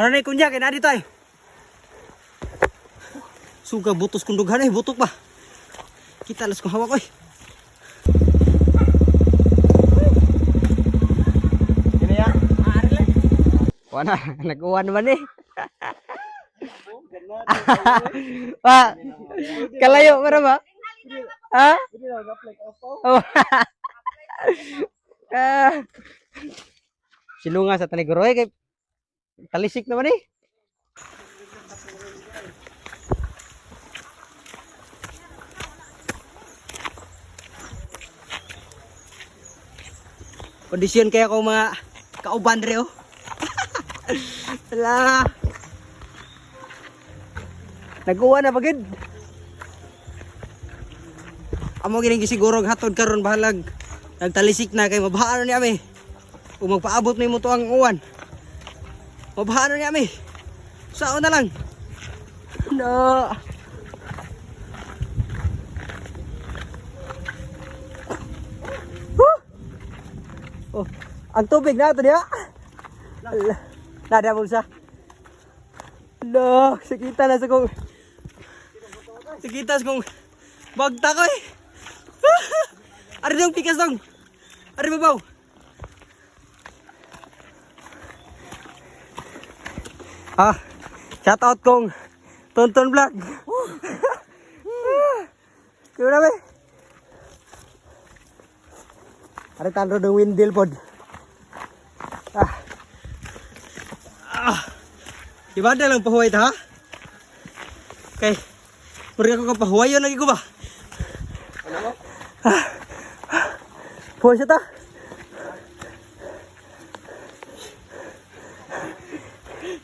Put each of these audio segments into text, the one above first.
Wala na kunya kay na dito ay. Suga butos kung dughan eh, butok ba? Kita las ko hawak oy. Kini ya. Wana, nag-uwan naman eh. Pa, kalayo para ba? Ha? Oh. Ah. Sinunga sa taniguroy kay talisik naman eh. Kondisyon kaya ko mga kauban re oh. Wala. Nag-uwa na bagid. Amo gining gisiguro hatod karon bahalag. Nagtalisik na kay mabahaan ni ami. Kung magpaabot na mo to ang uwan. Mabahaan ni ami. Sao na lang. No. Woo! Oh, ang tubig na ito niya. Nada bulsa. No, sakita na sa kong Sakita sa kong bagta ko eh. Ari dong pikas dong. Ari babaw. Ah, shout out kong Tonton Vlog. Kaya na Ari tanro ng windmill pod. Ah. Ah. Ibada lang pahuway ta ha? Kay, murag ako kapahuwayon lagi ko ba? Ah. Puwan siya ta?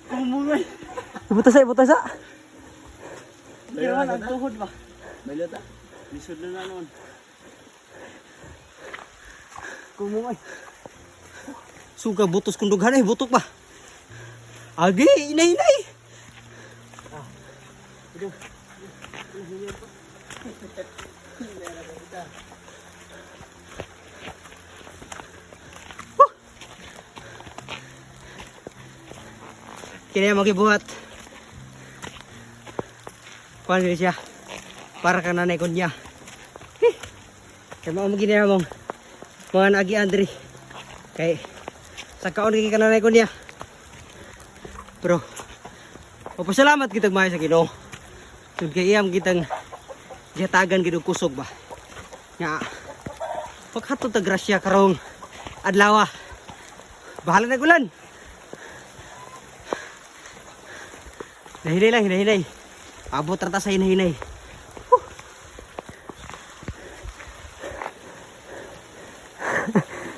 Kumungay. Ibutas sa, ibutas sa. Kira ang tuhod ba? May lata. Lisod na na noon. Kumungay. Suga butos kung dughan eh, butok ba? Agi, inay inay. Kini mo gibuhat. Kuan gini siya. Para ka nanay kon niya. Kaya mo gini mong mga nagi Andri. Kay sa kaon kay kananay ko niya. Pero Papasalamat kitag mahay sa Ginoo. Sud kay iyam kitang gihatagan gid og kusog ba. Nga paghatod ta grasya karong adlaw. ah. Bahala na gulan. Nahinay lang, hinahinay. Abot rata sa hinahinay.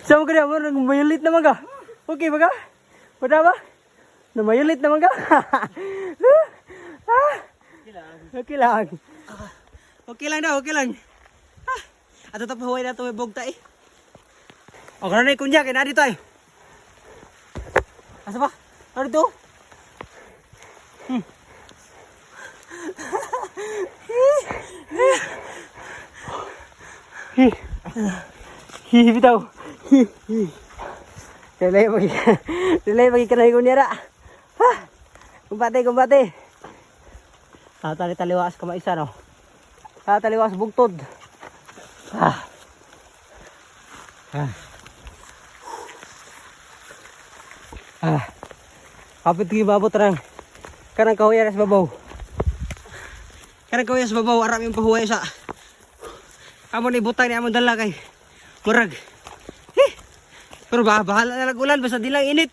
Sama ka na nagmayulit naman ka. Okay ba ka? Wala ba? Namayulit naman ka. Ah, okay lang. Okay lang daw, okay lang. Ah, ato ta pahuway na ito may bugta eh. O karon na kunya kay na dito ay. Asa ba? Ano? Hmm. Hi, bitaw. Hi, hi. Dalay pagi. Dalay pagi kanay ko niya ra. Ha. Kumbate, kumbate. Ah, tali taliwas ka maisa no. Ah, taliwas bugtod. Ah. Ah. Ah. Kapit gi babot rang. Kanang kahuyan sa babaw. Kanang kahuyan sa babaw aram yung pahuway sa. Amo ni butang ni amon dala kay. Murag. Eh. Pero ba, bahala na lang ulan basta di lang init.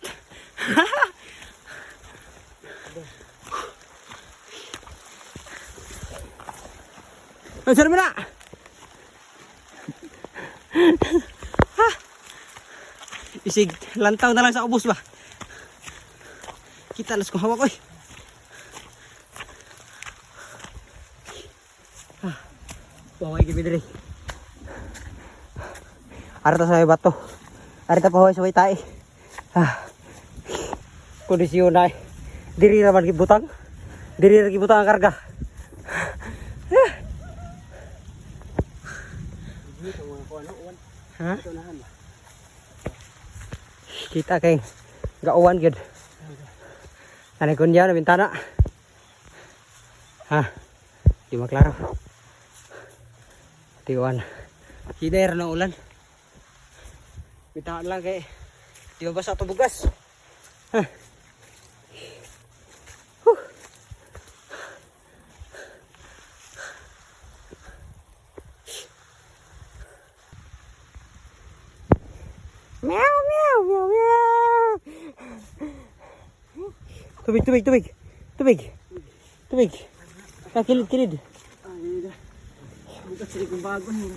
Ang sarap na! ha? Isig, lantaw na lang sa ubos ba? Kita las ko hawak oy. Ha. Baway gibi diri. Arta sa may bato. Arta pa hoy sa may tae. Ha. Kondisyon na. eh. Diri naman gibutang. Diri ra gibutang ang karga. Ha? Kita kay gauwan gid. Ko niya na bintana. Ha? Di maklaro. Tiwan. Hinayar ng ulan. Bintana lang kay. Di ba basa ito bugas? Huh. Meow, meow, meow, meow. Tubig, tubig, tubig. Tubig. Tubig. Ah, kilid. Ay, bukas sila kong bago. Hindi.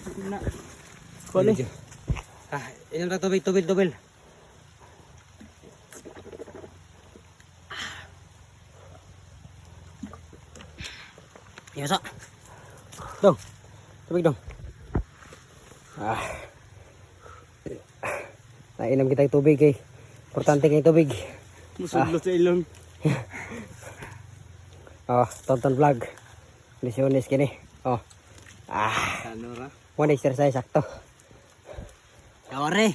Kuali. Ah, inom na tubig, tubig, tubig. Iya, Sok. Dong. Tubig dong. Ah. Nainom kita yung tubig eh. Importante kay tubig. Musudlo sa ilong. Oh, tonton vlog. Misiones kini. Oh. Ah, Ano ra? one exercise sakto. Yore.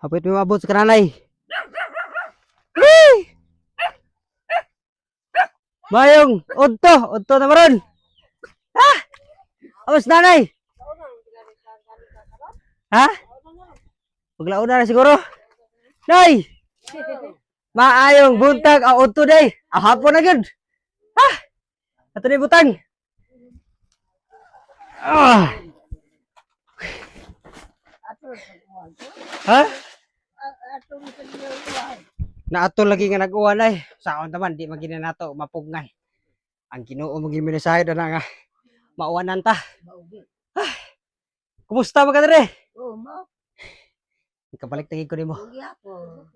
Hapit mo abot sa kananay. Mayong, udto, udto na maron. Ah! Awas nanay. Ha? Paglauna na siguro. Nay! Maayong buntag ang udto day. Ah, hapon na gud. Ha? Ato ni butang. Ah. Ha? Na ato lagi nga nag-uwan ay. Saon taman di magina nato mapugngan. Ang Ginoo mo giminisay do na nga mauwanan ta. Ah. Kumusta mga kadre? Oh, mo. Ikabalik tagi ko nimo. Ugi ako.